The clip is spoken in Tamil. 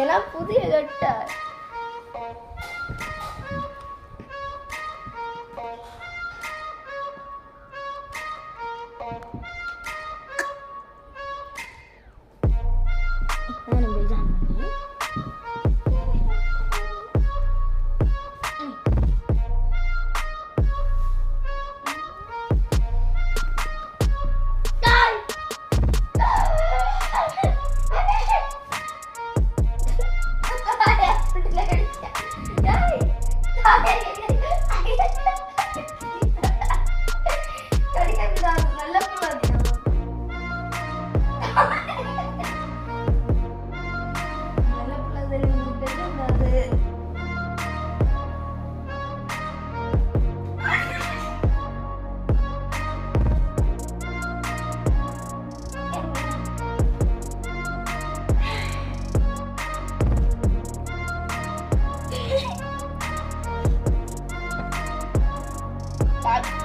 எல்லாம் புதிய கட்ட. lot.